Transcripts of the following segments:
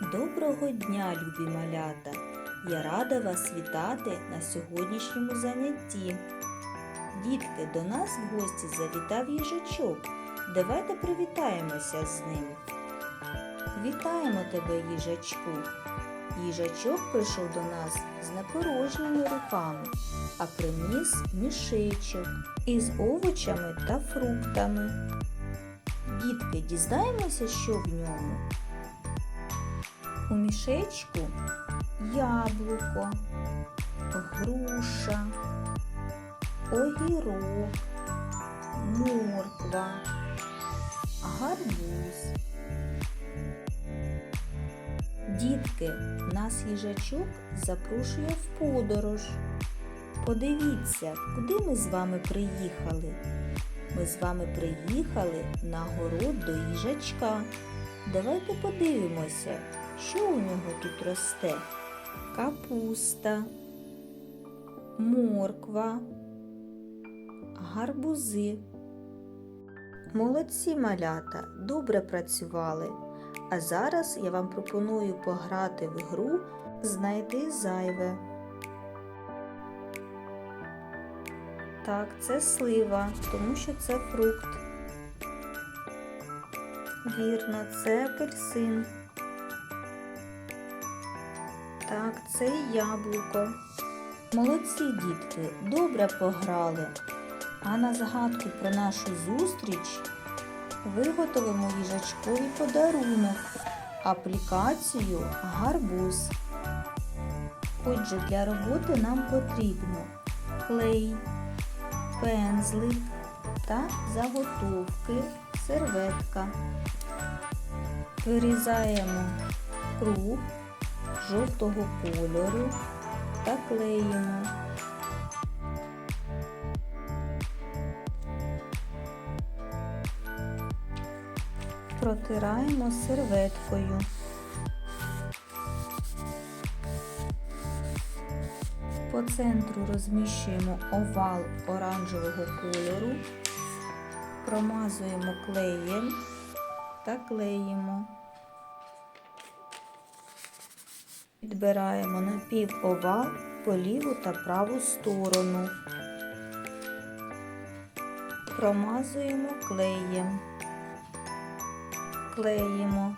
Доброго дня, любі малята! Я рада вас вітати на сьогоднішньому занятті. Дітки, до нас в гості завітав їжачок. Давайте привітаємося з ним. Вітаємо тебе, їжачку. Їжачок прийшов до нас з непорожніми руками, а приніс мішечок із овочами та фруктами. Дітки, дізнаємося, що в ньому. У мішечку яблуко, груша, огірок, морква, гарбуз. Дітки, нас їжачок запрошує в подорож. Подивіться, куди ми з вами приїхали. Ми з вами приїхали на город до їжачка. Давайте подивимося, що у нього тут росте. Капуста, морква, гарбузи. Молодці малята, добре працювали. А зараз я вам пропоную пограти в гру Знайди зайве. Так, це слива, тому що це фрукт. Вірно, це апельсин. Так, це яблуко. Молодці дітки, добре пограли. А на згадку про нашу зустріч виготовимо їжачкові подарунок, аплікацію гарбуз. Отже, для роботи нам потрібно клей, пензлик та заготовки, серветка. Вирізаємо круг жовтого кольору та клеїмо. Протираємо серветкою. По центру розміщуємо овал оранжевого кольору, промазуємо клеєм та клеїмо. Підбираємо напівовал по ліву та праву сторону. Промазуємо клеєм. Клеїмо.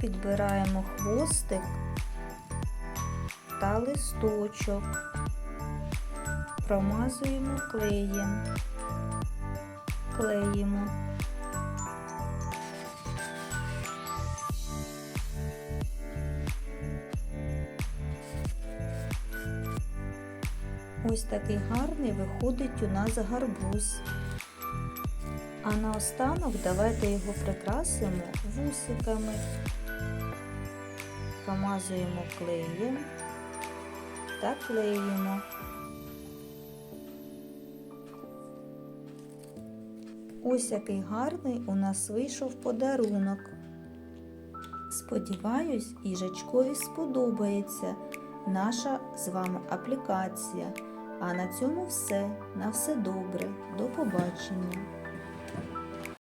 Підбираємо хвостик та листочок, промазуємо клеєм, клеїмо. Ось такий гарний виходить у нас гарбуз. А наостанок давайте його прикрасимо вусиками. Помазуємо клеєм та клеїмо. Ось який гарний у нас вийшов подарунок. Сподіваюсь, їжачкові сподобається наша з вами аплікація. А на цьому все. На все добре. До побачення!